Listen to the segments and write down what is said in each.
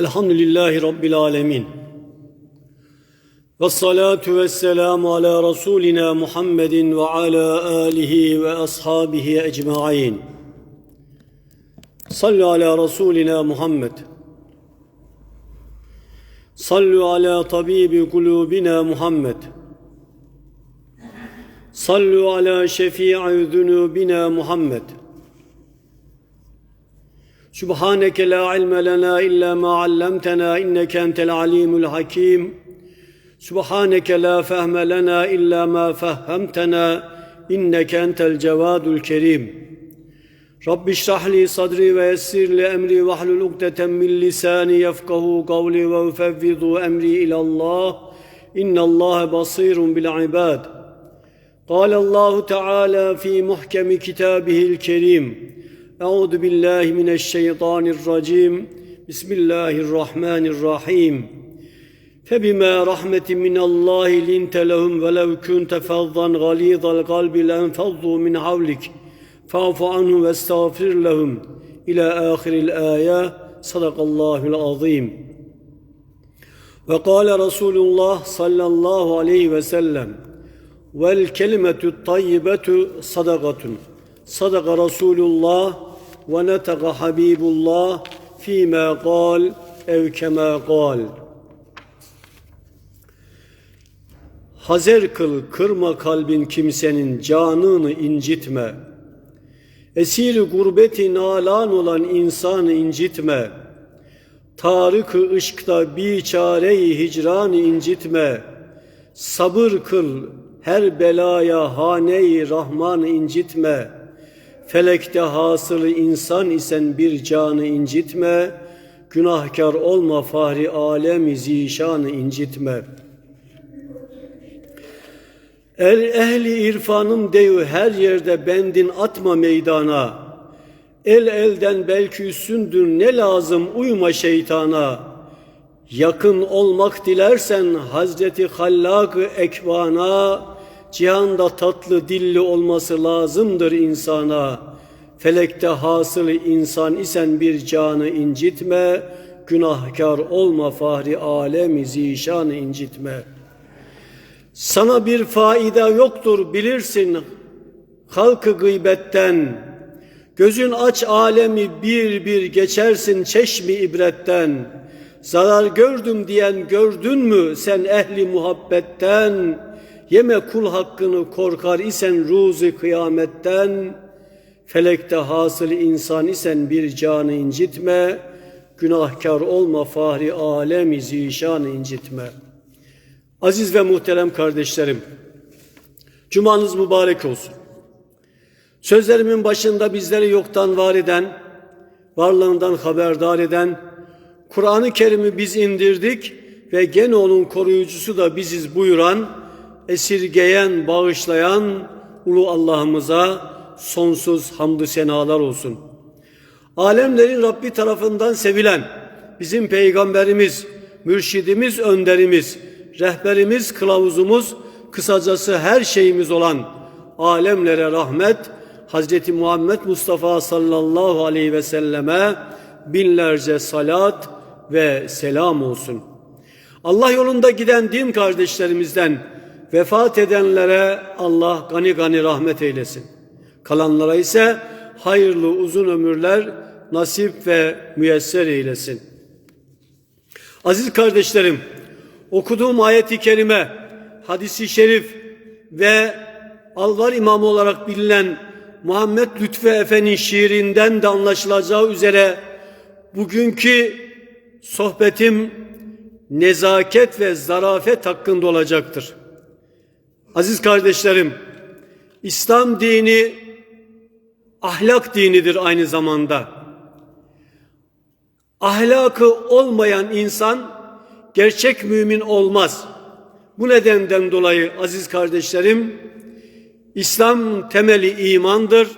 Elhamdülillahi Rabbil Alemin. Ve salatu ve selamu ala Resulina Muhammedin ve ala alihi ve ashabihi ecma'in. Sallu ala Resulina Muhammed. Sallu ala tabibi kulubina Muhammed. Sallu ala şefi'i zunubina Muhammed. سبحانك لا علم لنا إلا ما علمتنا إنك أنت العليم الحكيم. سبحانك لا فهم لنا إلا ما فهمتنا إنك أنت الجواد الكريم. رب اشرح لي صدري ويسر لي أمري واحلل عقدة من لساني يفقه قولي وأفوض أمري إلى الله. إن الله بصير بالعباد. قال الله تعالى في محكم كتابه الكريم أعوذ بالله من الشيطان الرجيم. بسم الله الرحمن الرحيم. فبما رحمة من الله لنت لهم ولو كنت فظا غليظ القلب لانفضوا من حولك. فاعف عنهم واستغفر لهم. إلى آخر الآية. صدق الله العظيم. وقال رسول الله صلى الله عليه وسلم والكلمة الطيبة صدقة. Sadaka Resulullah ve netaka Habibullah fîmâ kal ev kemâ kal. Hazer kıl kırma kalbin kimsenin canını incitme. Esir gurbeti nalan olan insanı incitme. Tarık-ı ışkta bir çareyi hicranı incitme. Sabır kıl her belaya haneyi rahman incitme.'' Felekte hasılı insan isen bir canı incitme. Günahkar olma fahri alemi zişanı incitme. El ehli irfanım deyu her yerde bendin atma meydana. El elden belki üstündür ne lazım uyma şeytana. Yakın olmak dilersen Hazreti Hallak-ı Ekvana, Cihanda tatlı dilli olması lazımdır insana. Felekte hasılı insan isen bir canı incitme, günahkar olma fahri alemi zişanı incitme. Sana bir faida yoktur bilirsin halkı gıybetten. Gözün aç alemi bir bir geçersin çeşmi ibretten. Zarar gördüm diyen gördün mü sen ehli muhabbetten? Yeme kul hakkını korkar isen ruzi kıyametten. Felekte hasıl insan isen bir canı incitme. Günahkar olma fahri alemi zişanı incitme. Aziz ve muhterem kardeşlerim, Cumanız mübarek olsun. Sözlerimin başında bizleri yoktan var eden, varlığından haberdar eden, Kur'an-ı Kerim'i biz indirdik ve gene onun koruyucusu da biziz buyuran, esirgeyen, bağışlayan ulu Allah'ımıza sonsuz hamdü senalar olsun. Alemlerin Rabbi tarafından sevilen bizim peygamberimiz, mürşidimiz, önderimiz, rehberimiz, kılavuzumuz, kısacası her şeyimiz olan alemlere rahmet, Hazreti Muhammed Mustafa sallallahu aleyhi ve selleme binlerce salat ve selam olsun. Allah yolunda giden din kardeşlerimizden vefat edenlere Allah gani gani rahmet eylesin. Kalanlara ise hayırlı uzun ömürler nasip ve müyesser eylesin. Aziz kardeşlerim, okuduğum ayeti kerime, hadisi şerif ve Alvar imamı olarak bilinen Muhammed Lütfü Efe'nin şiirinden de anlaşılacağı üzere bugünkü sohbetim nezaket ve zarafet hakkında olacaktır. Aziz kardeşlerim, İslam dini ahlak dinidir aynı zamanda. Ahlakı olmayan insan gerçek mümin olmaz. Bu nedenden dolayı aziz kardeşlerim, İslam temeli imandır.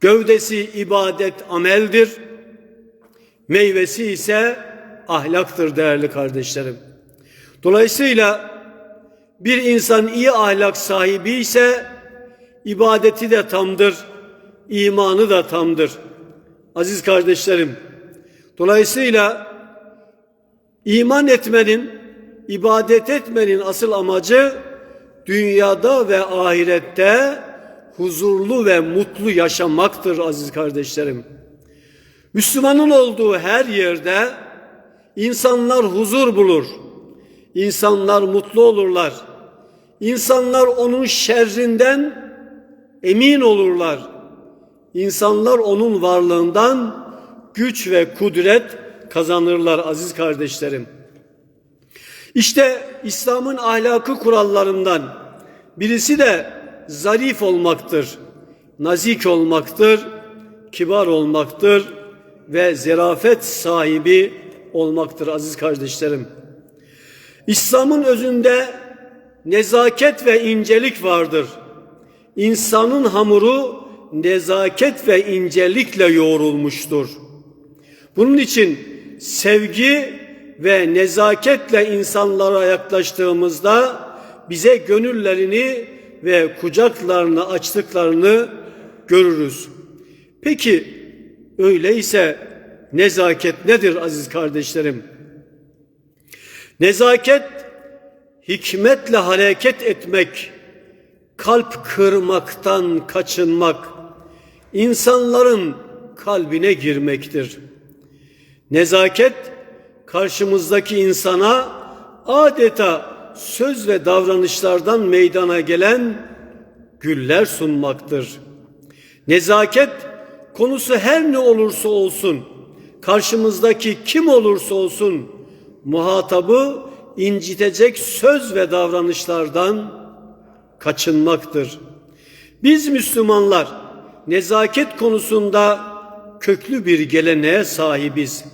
Gövdesi ibadet ameldir. Meyvesi ise ahlaktır değerli kardeşlerim. Dolayısıyla bir insan iyi ahlak sahibi ise ibadeti de tamdır, imanı da tamdır. Aziz kardeşlerim, Dolayısıyla iman etmenin, ibadet etmenin asıl amacı dünyada ve ahirette huzurlu ve mutlu yaşamaktır aziz kardeşlerim. Müslümanın olduğu her yerde insanlar huzur bulur. İnsanlar mutlu olurlar. İnsanlar onun şerrinden emin olurlar. İnsanlar onun varlığından güç ve kudret kazanırlar aziz kardeşlerim. İşte İslam'ın ahlakı kurallarından birisi de zarif olmaktır, nazik olmaktır, kibar olmaktır ve zerafet sahibi olmaktır aziz kardeşlerim. İslam'ın özünde nezaket ve incelik vardır. İnsanın hamuru nezaket ve incelikle yoğrulmuştur. Bunun için sevgi ve nezaketle insanlara yaklaştığımızda bize gönüllerini ve kucaklarını açtıklarını görürüz. Peki öyleyse nezaket nedir aziz kardeşlerim? Nezaket hikmetle hareket etmek, kalp kırmaktan kaçınmak, insanların kalbine girmektir. Nezaket karşımızdaki insana adeta söz ve davranışlardan meydana gelen güller sunmaktır. Nezaket konusu her ne olursa olsun, karşımızdaki kim olursa olsun muhatabı incitecek söz ve davranışlardan kaçınmaktır. Biz Müslümanlar nezaket konusunda köklü bir geleneğe sahibiz.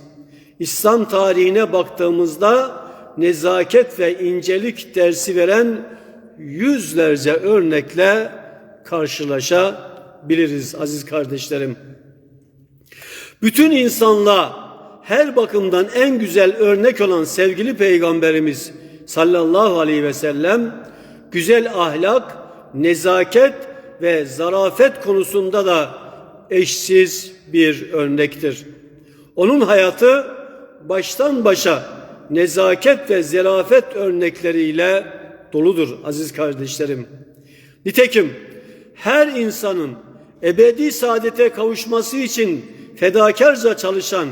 İslam tarihine baktığımızda nezaket ve incelik dersi veren yüzlerce örnekle karşılaşabiliriz aziz kardeşlerim. Bütün insanlığa her bakımdan en güzel örnek olan sevgili peygamberimiz sallallahu aleyhi ve sellem güzel ahlak, nezaket ve zarafet konusunda da eşsiz bir örnektir. Onun hayatı baştan başa nezaket ve zerafet örnekleriyle doludur aziz kardeşlerim. Nitekim her insanın ebedi saadete kavuşması için fedakarca çalışan,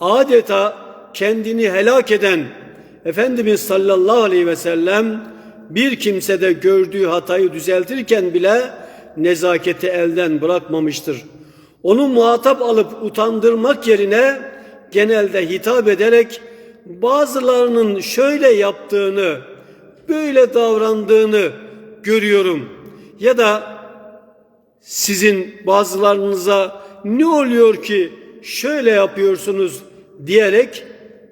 adeta kendini helak eden Efendimiz sallallahu aleyhi ve sellem bir kimsede gördüğü hatayı düzeltirken bile nezaketi elden bırakmamıştır. Onu muhatap alıp utandırmak yerine genelde hitap ederek bazılarının şöyle yaptığını, böyle davrandığını görüyorum. Ya da sizin bazılarınıza ne oluyor ki şöyle yapıyorsunuz diyerek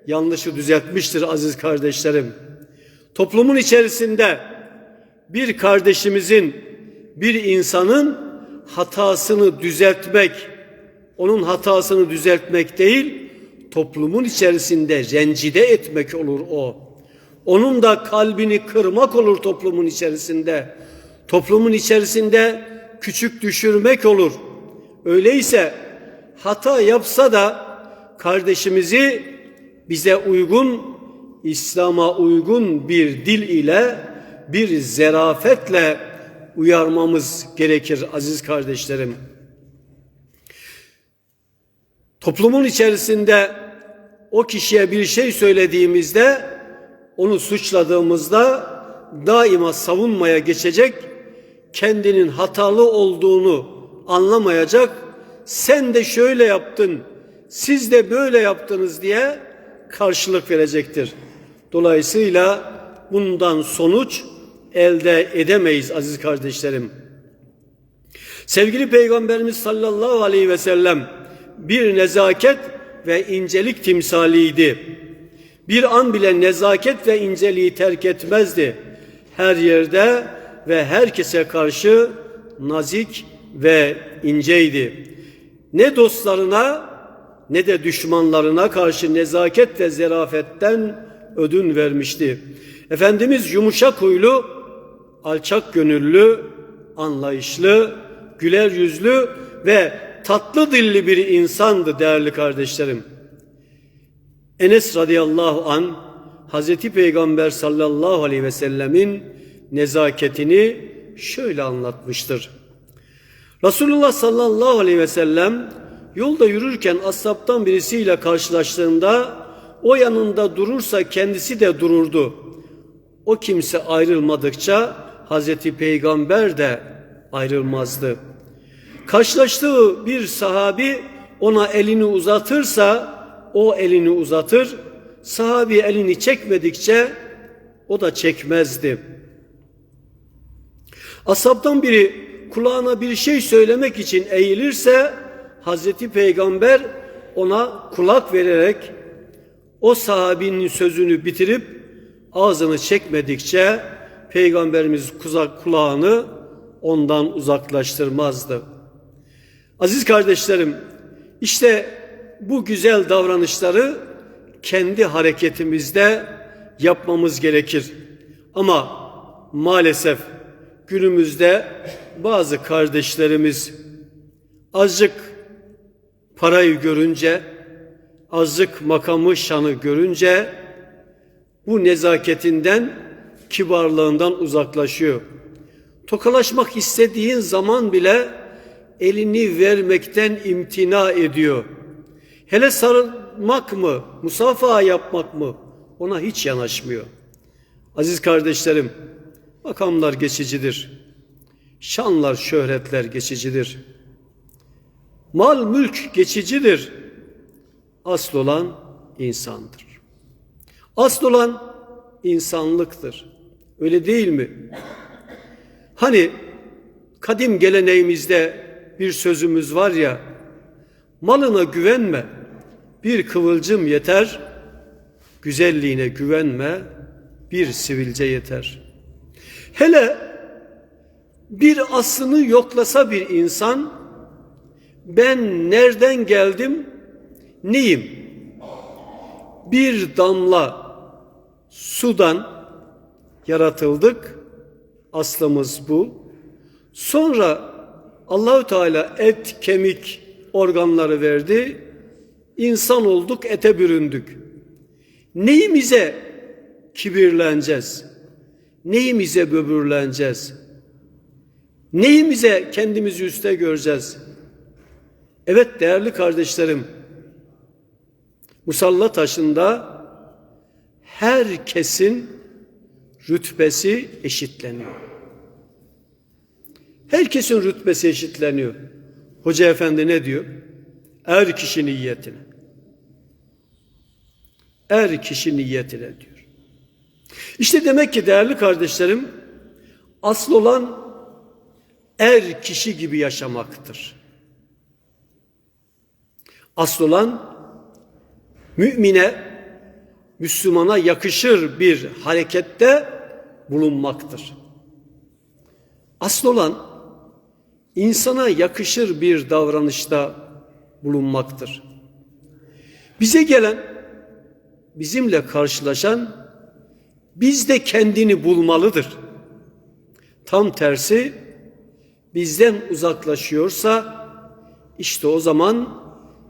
yanlışı düzeltmiştir aziz kardeşlerim. Toplumun içerisinde bir kardeşimizin, bir insanın hatasını düzeltmek, onun hatasını düzeltmek değil, toplumun içerisinde rencide etmek olur o. Onun da kalbini kırmak olur toplumun içerisinde. Toplumun içerisinde küçük düşürmek olur. Öyleyse hata yapsa da kardeşimizi bize uygun, İslam'a uygun bir dil ile, bir zerafetle uyarmamız gerekir aziz kardeşlerim. Toplumun içerisinde o kişiye bir şey söylediğimizde, onu suçladığımızda daima savunmaya geçecek, kendinin hatalı olduğunu anlamayacak, sen de şöyle yaptın, siz de böyle yaptınız diye karşılık verecektir. Dolayısıyla bundan sonuç elde edemeyiz aziz kardeşlerim. Sevgili Peygamberimiz sallallahu aleyhi ve sellem bir nezaket ve incelik timsaliydi. Bir an bile nezaket ve inceliği terk etmezdi. Her yerde ve herkese karşı nazik ve inceydi. Ne dostlarına ne de düşmanlarına karşı nezaket ve zerafetten ödün vermişti. Efendimiz yumuşak huylu, alçak gönüllü, anlayışlı, güler yüzlü ve tatlı dilli bir insandı değerli kardeşlerim. Enes radıyallahu an Hazreti Peygamber sallallahu aleyhi ve sellemin nezaketini şöyle anlatmıştır. Resulullah sallallahu aleyhi ve sellem yolda yürürken ashabtan birisiyle karşılaştığında o yanında durursa kendisi de dururdu. O kimse ayrılmadıkça Hazreti Peygamber de ayrılmazdı. Karşılaştığı bir sahabi ona elini uzatırsa o elini uzatır. Sahabi elini çekmedikçe o da çekmezdi. Ashabtan biri kulağına bir şey söylemek için eğilirse Hazreti Peygamber ona kulak vererek o sahabinin sözünü bitirip ağzını çekmedikçe Peygamberimiz kuzak kulağını ondan uzaklaştırmazdı. Aziz kardeşlerim, işte bu güzel davranışları kendi hareketimizde yapmamız gerekir. Ama maalesef günümüzde bazı kardeşlerimiz azıcık parayı görünce, azıcık makamı şanı görünce bu nezaketinden, kibarlığından uzaklaşıyor. Tokalaşmak istediğin zaman bile elini vermekten imtina ediyor. Hele sarılmak mı, musafaha yapmak mı ona hiç yanaşmıyor. Aziz kardeşlerim, makamlar geçicidir. Şanlar, şöhretler geçicidir. Mal, mülk geçicidir. Asıl olan insandır. Asıl olan insanlıktır. Öyle değil mi? Hani kadim geleneğimizde bir sözümüz var ya, malına güvenme, bir kıvılcım yeter, güzelliğine güvenme, bir sivilce yeter. Hele bir aslını yoklasa bir insan, ben nereden geldim, neyim? Bir damla sudan yaratıldık, aslımız bu. Sonra Allahü Teala et, kemik, organları verdi. İnsan olduk, ete büründük. Neyimize kibirleneceğiz? Neyimize böbürleneceğiz? Neyimize kendimizi üste göreceğiz? Evet değerli kardeşlerim, musalla taşında herkesin rütbesi eşitleniyor. Herkesin rütbesi eşitleniyor. Hoca efendi ne diyor? Er kişi niyetine. Er kişi niyetine diyor. İşte demek ki değerli kardeşlerim asıl olan er kişi gibi yaşamaktır. Asıl olan mümine, Müslümana yakışır bir harekette bulunmaktır. Asıl olan insana yakışır bir davranışta bulunmaktır. Bize gelen, bizimle karşılaşan bizde kendini bulmalıdır. Tam tersi bizden uzaklaşıyorsa işte o zaman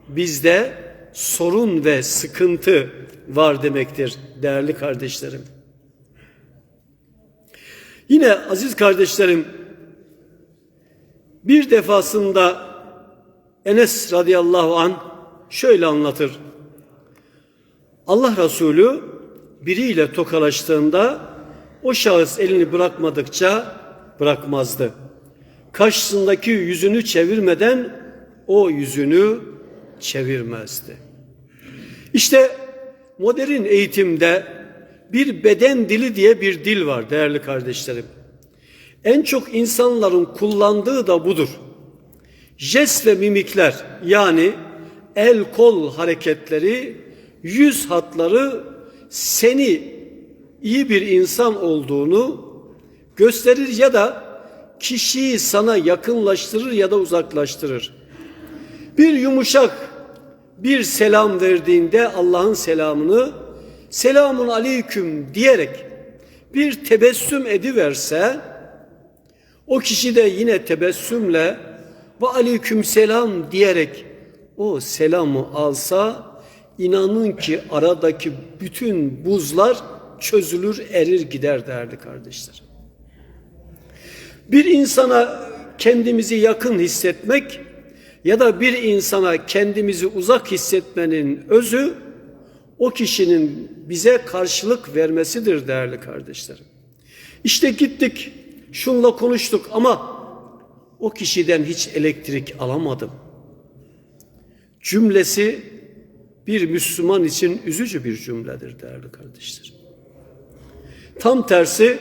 bizde sorun ve sıkıntı var demektir değerli kardeşlerim. Yine aziz kardeşlerim bir defasında Enes radıyallahu an şöyle anlatır. Allah Resulü biriyle tokalaştığında o şahıs elini bırakmadıkça bırakmazdı. Karşısındaki yüzünü çevirmeden o yüzünü çevirmezdi. İşte modern eğitimde bir beden dili diye bir dil var değerli kardeşlerim. En çok insanların kullandığı da budur. Jest ve mimikler yani el kol hareketleri, yüz hatları seni iyi bir insan olduğunu gösterir ya da kişiyi sana yakınlaştırır ya da uzaklaştırır. Bir yumuşak bir selam verdiğinde Allah'ın selamını selamun aleyküm diyerek bir tebessüm ediverse o kişi de yine tebessümle ve aleyküm selam diyerek o selamı alsa inanın ki aradaki bütün buzlar çözülür, erir gider değerli kardeşler. Bir insana kendimizi yakın hissetmek ya da bir insana kendimizi uzak hissetmenin özü o kişinin bize karşılık vermesidir değerli kardeşlerim. İşte gittik, şunla konuştuk ama o kişiden hiç elektrik alamadım. Cümlesi bir Müslüman için üzücü bir cümledir değerli kardeşlerim. Tam tersi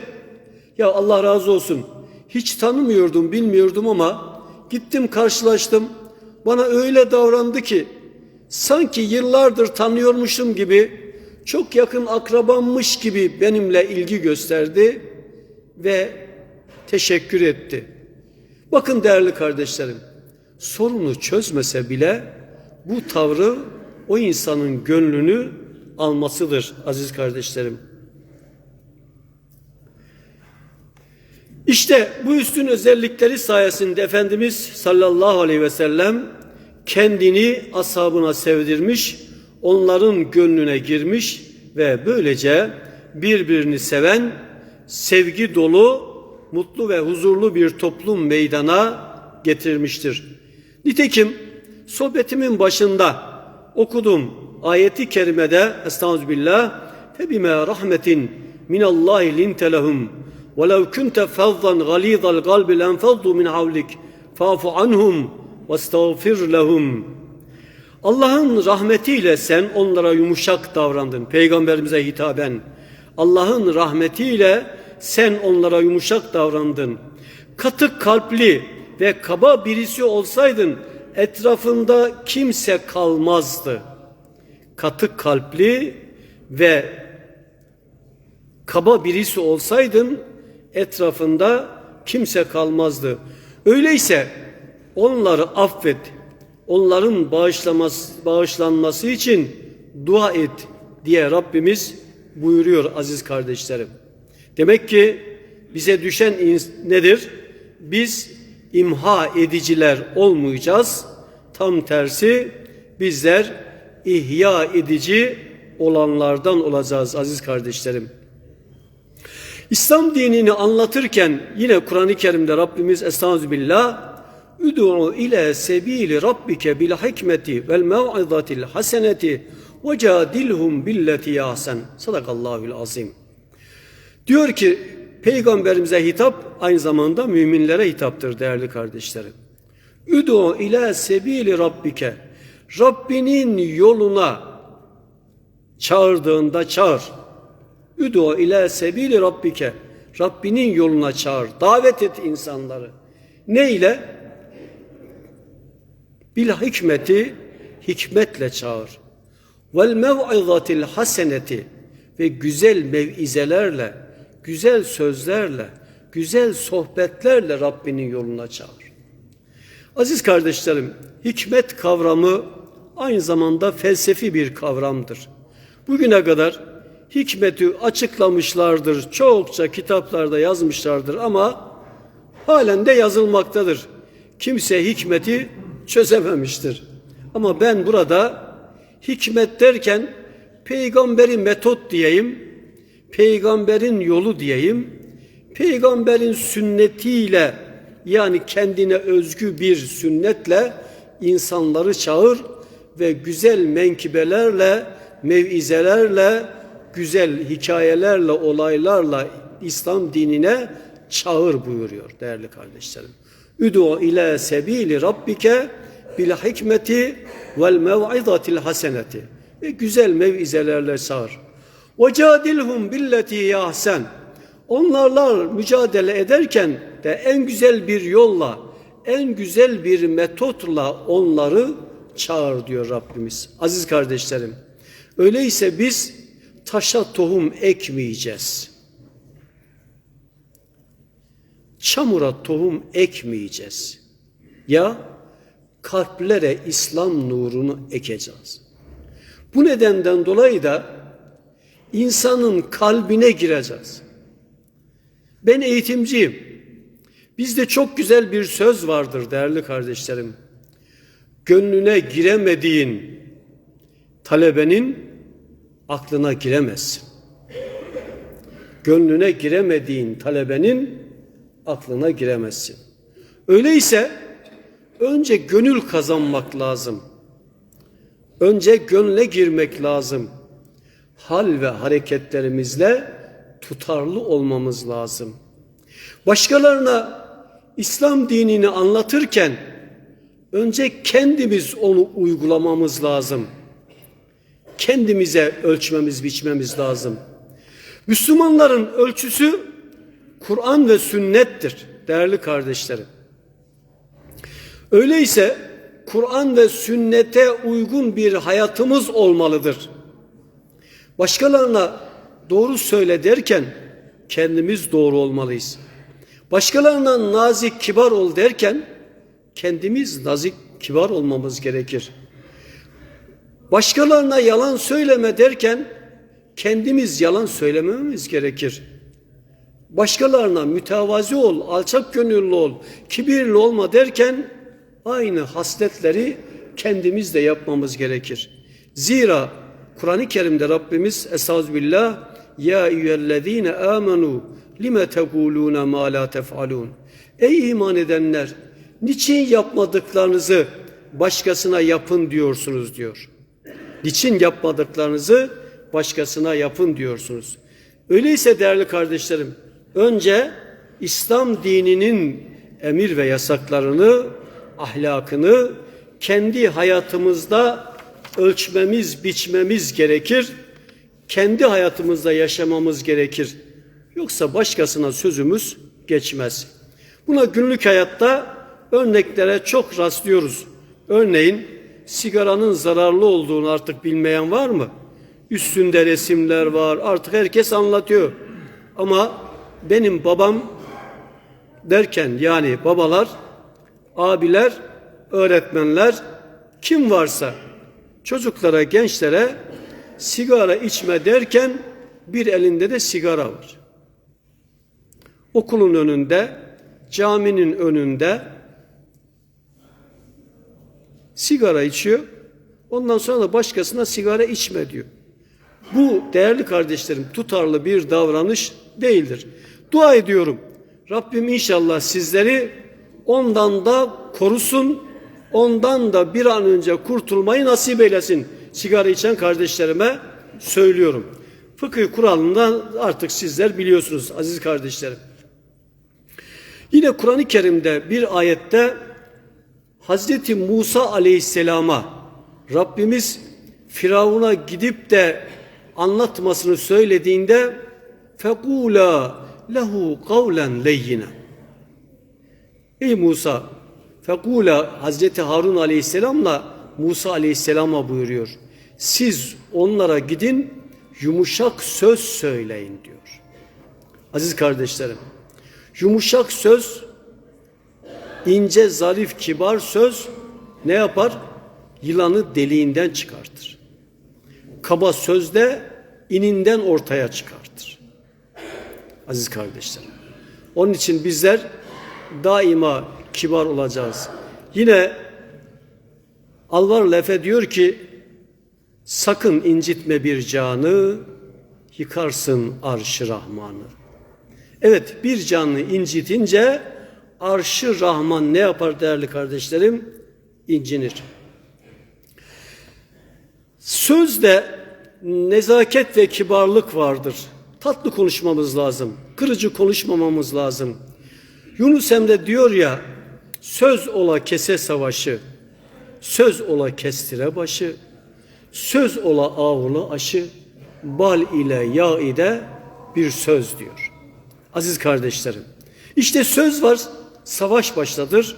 ya Allah razı olsun hiç tanımıyordum bilmiyordum ama gittim karşılaştım bana öyle davrandı ki sanki yıllardır tanıyormuşum gibi çok yakın akrabammış gibi benimle ilgi gösterdi ve teşekkür etti. Bakın değerli kardeşlerim sorunu çözmese bile bu tavrı o insanın gönlünü almasıdır aziz kardeşlerim. İşte bu üstün özellikleri sayesinde Efendimiz sallallahu aleyhi ve sellem kendini ashabına sevdirmiş, onların gönlüne girmiş ve böylece birbirini seven, sevgi dolu, mutlu ve huzurlu bir toplum meydana getirmiştir. Nitekim sohbetimin başında okudum ayeti kerimede Estağfirullah febime rahmetin minallahi linte lehum وَلَوْ كُنْتَ فَظًّا غَلِيظَ الْقَلْبِ لَنْفَضُّوا مِنْ حَوْلِكَ فَاعْفُ عَنْهُمْ وَاسْتَغْفِرْ لَهُمْ Allah'ın rahmetiyle sen onlara yumuşak davrandın. Peygamberimize hitaben. Allah'ın rahmetiyle sen onlara yumuşak davrandın. Katık kalpli ve kaba birisi olsaydın etrafında kimse kalmazdı. Katık kalpli ve kaba birisi olsaydın etrafında kimse kalmazdı. Öyleyse onları affet. Onların bağışlaması, bağışlanması için dua et diye Rabbimiz buyuruyor aziz kardeşlerim. Demek ki bize düşen nedir? Biz imha ediciler olmayacağız. Tam tersi bizler ihya edici olanlardan olacağız aziz kardeşlerim. İslam dinini anlatırken yine Kur'an-ı Kerim'de Rabbimiz Estağfirullah Üd'u ile sebili rabbike bil hikmeti vel mev'izatil haseneti ve cadilhum billeti yasen. Sadakallahul azim. Diyor ki peygamberimize hitap aynı zamanda müminlere hitaptır değerli kardeşlerim. Üd'u ile sebili rabbike. Rabbinin yoluna çağırdığında çağır. Üdü ile sebili rabbike. Rabbinin yoluna çağır. Davet et insanları. Ne ile? Bil hikmeti hikmetle çağır. Vel mev'izatil haseneti ve güzel mevizelerle, güzel sözlerle, güzel sohbetlerle Rabbinin yoluna çağır. Aziz kardeşlerim, hikmet kavramı aynı zamanda felsefi bir kavramdır. Bugüne kadar hikmeti açıklamışlardır. Çokça kitaplarda yazmışlardır ama halen de yazılmaktadır. Kimse hikmeti çözememiştir. Ama ben burada hikmet derken peygamberi metot diyeyim, peygamberin yolu diyeyim, peygamberin sünnetiyle yani kendine özgü bir sünnetle insanları çağır ve güzel menkibelerle, mevizelerle, güzel hikayelerle, olaylarla İslam dinine çağır buyuruyor değerli kardeşlerim. Üdü ile sebili rabbike bil hikmeti vel mev'izatil haseneti. Ve güzel mevizelerle çağır. Ve cadilhum billeti yahsen. Onlarla mücadele ederken de en güzel bir yolla, en güzel bir metotla onları çağır diyor Rabbimiz. Aziz kardeşlerim, öyleyse biz taşa tohum ekmeyeceğiz. Çamura tohum ekmeyeceğiz. Ya kalplere İslam nurunu ekeceğiz. Bu nedenden dolayı da insanın kalbine gireceğiz. Ben eğitimciyim. Bizde çok güzel bir söz vardır değerli kardeşlerim. Gönlüne giremediğin talebenin aklına giremezsin. Gönlüne giremediğin talebenin aklına giremezsin. Öyleyse önce gönül kazanmak lazım. Önce gönle girmek lazım. Hal ve hareketlerimizle tutarlı olmamız lazım. Başkalarına İslam dinini anlatırken önce kendimiz onu uygulamamız lazım. Kendimize ölçmemiz, biçmemiz lazım. Müslümanların ölçüsü Kur'an ve sünnettir değerli kardeşlerim. Öyleyse Kur'an ve sünnete uygun bir hayatımız olmalıdır. Başkalarına doğru söyle derken kendimiz doğru olmalıyız. Başkalarına nazik, kibar ol derken kendimiz nazik, kibar olmamız gerekir. Başkalarına yalan söyleme derken kendimiz yalan söylemememiz gerekir. Başkalarına mütevazi ol, alçak gönüllü ol, kibirli olma derken aynı hasletleri kendimiz de yapmamız gerekir. Zira Kur'an-ı Kerim'de Rabbimiz Estağfirullah Ya eyyühellezine amenu lime tekulune ma la tef'alun Ey iman edenler niçin yapmadıklarınızı başkasına yapın diyorsunuz diyor. Niçin yapmadıklarınızı başkasına yapın diyorsunuz. Öyleyse değerli kardeşlerim önce İslam dininin emir ve yasaklarını, ahlakını kendi hayatımızda ölçmemiz, biçmemiz gerekir. Kendi hayatımızda yaşamamız gerekir. Yoksa başkasına sözümüz geçmez. Buna günlük hayatta örneklere çok rastlıyoruz. Örneğin sigaranın zararlı olduğunu artık bilmeyen var mı? Üstünde resimler var. Artık herkes anlatıyor. Ama benim babam derken yani babalar, abiler, öğretmenler kim varsa çocuklara, gençlere sigara içme derken bir elinde de sigara var. Okulun önünde, caminin önünde sigara içiyor. Ondan sonra da başkasına sigara içme diyor. Bu değerli kardeşlerim tutarlı bir davranış değildir. Dua ediyorum. Rabbim inşallah sizleri ondan da korusun. Ondan da bir an önce kurtulmayı nasip eylesin. Sigara içen kardeşlerime söylüyorum. Fıkıh kuralından artık sizler biliyorsunuz aziz kardeşlerim. Yine Kur'an-ı Kerim'de bir ayette Hazreti Musa aleyhisselama Rabbimiz Firavun'a gidip de anlatmasını söylediğinde fekula lehu kavlen leyyine Ey Musa fekula Hazreti Harun aleyhisselamla Musa aleyhisselama buyuruyor. Siz onlara gidin yumuşak söz söyleyin diyor. Aziz kardeşlerim yumuşak söz ince, zarif, kibar söz ne yapar? Yılanı deliğinden çıkartır. Kaba sözde ininden ortaya çıkartır. Aziz kardeşlerim. Onun için bizler daima kibar olacağız. Yine Alvar Lefe diyor ki sakın incitme bir canı yıkarsın arşı Rahman'ı. Evet bir canlı incitince arşı Rahman ne yapar değerli kardeşlerim? İncinir. Sözde nezaket ve kibarlık vardır. Tatlı konuşmamız lazım. Kırıcı konuşmamamız lazım. Yunus Emre diyor ya söz ola kese savaşı, söz ola kestire başı, söz ola avlu aşı, bal ile yağ ile bir söz diyor. Aziz kardeşlerim, işte söz var, savaş başladır.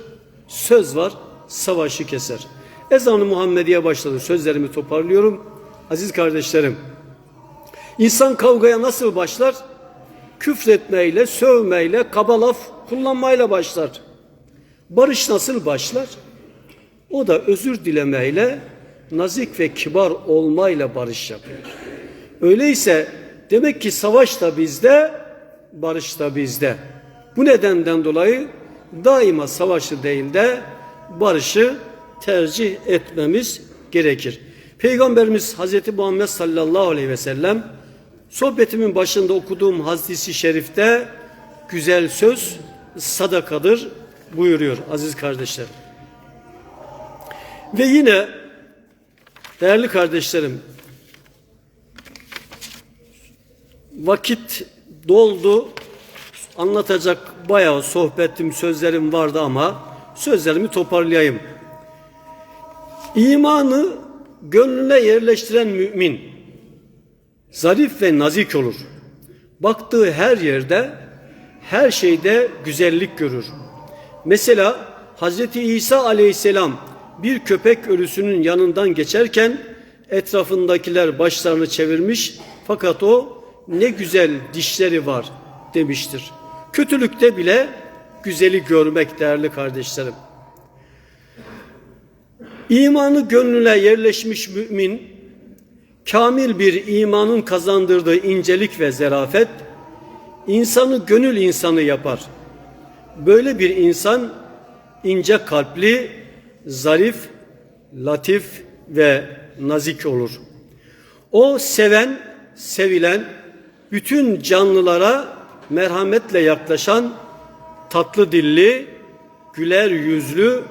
Söz var, savaşı keser. Ezanı Muhammediye başladı. Sözlerimi toparlıyorum. Aziz kardeşlerim, insan kavgaya nasıl başlar? Küfretmeyle, sövmeyle, kaba laf kullanmayla başlar. Barış nasıl başlar? O da özür dilemeyle, nazik ve kibar olmayla barış yapıyor. Öyleyse demek ki savaş da bizde, barış da bizde. Bu nedenden dolayı daima savaşı değil de barışı tercih etmemiz gerekir. Peygamberimiz Hazreti Muhammed sallallahu aleyhi ve sellem sohbetimin başında okuduğum hadisi şerifte güzel söz sadakadır buyuruyor aziz kardeşlerim. Ve yine değerli kardeşlerim vakit doldu anlatacak bayağı sohbetim sözlerim vardı ama sözlerimi toparlayayım. İmanı gönlüne yerleştiren mümin zarif ve nazik olur. Baktığı her yerde her şeyde güzellik görür. Mesela Hz. İsa aleyhisselam bir köpek ölüsünün yanından geçerken etrafındakiler başlarını çevirmiş fakat o ne güzel dişleri var demiştir. Kötülükte bile güzeli görmek değerli kardeşlerim. İmanı gönlüne yerleşmiş mümin, kamil bir imanın kazandırdığı incelik ve zerafet, insanı gönül insanı yapar. Böyle bir insan ince kalpli, zarif, latif ve nazik olur. O seven, sevilen, bütün canlılara merhametle yaklaşan, tatlı dilli, güler yüzlü,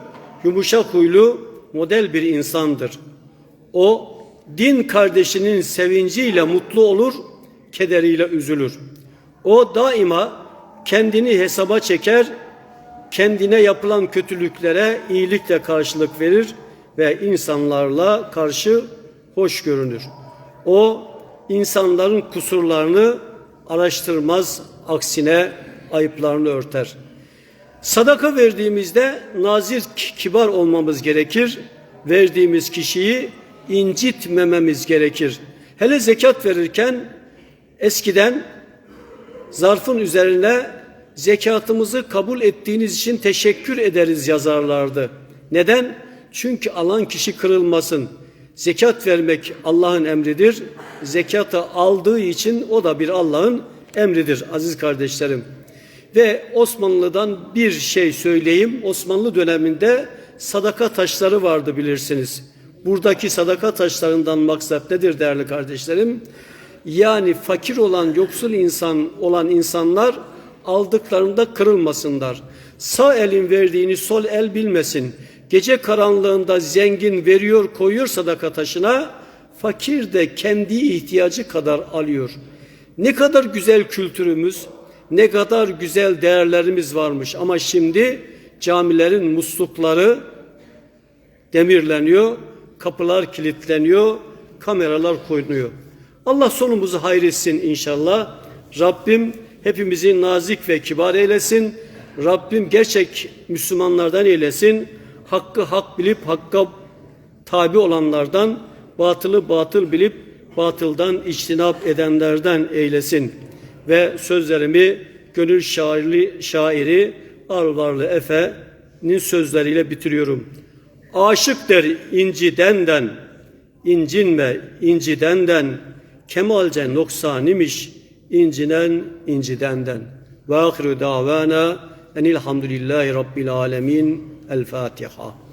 yumuşak huylu model bir insandır. O din kardeşinin sevinciyle mutlu olur, kederiyle üzülür. O daima kendini hesaba çeker, kendine yapılan kötülüklere iyilikle karşılık verir ve insanlarla karşı hoş görünür. O insanların kusurlarını araştırmaz, aksine ayıplarını örter. Sadaka verdiğimizde nazir kibar olmamız gerekir. Verdiğimiz kişiyi incitmememiz gerekir. Hele zekat verirken eskiden zarfın üzerine zekatımızı kabul ettiğiniz için teşekkür ederiz yazarlardı. Neden? Çünkü alan kişi kırılmasın. Zekat vermek Allah'ın emridir. Zekatı aldığı için o da bir Allah'ın emridir aziz kardeşlerim. Ve Osmanlı'dan bir şey söyleyeyim. Osmanlı döneminde sadaka taşları vardı bilirsiniz. Buradaki sadaka taşlarından maksat nedir değerli kardeşlerim? Yani fakir olan, yoksul insan olan insanlar aldıklarında kırılmasınlar. Sağ elin verdiğini sol el bilmesin. Gece karanlığında zengin veriyor koyuyor sadaka taşına, fakir de kendi ihtiyacı kadar alıyor. Ne kadar güzel kültürümüz, ne kadar güzel değerlerimiz varmış ama şimdi camilerin muslukları demirleniyor, kapılar kilitleniyor, kameralar koyuluyor. Allah sonumuzu hayretsin inşallah. Rabbim hepimizi nazik ve kibar eylesin. Rabbim gerçek Müslümanlardan eylesin. Hakkı hak bilip hakka tabi olanlardan, batılı batıl bilip batıldan içtinap edenlerden eylesin. Ve sözlerimi gönül şairi, şairi Arvarlı Efe'nin sözleriyle bitiriyorum. Aşık der incidenden, incinme incidenden, kemalce noksanimiş incinen incidenden. Ve ahiru davana enilhamdülillahi rabbil alemin. El Fatiha.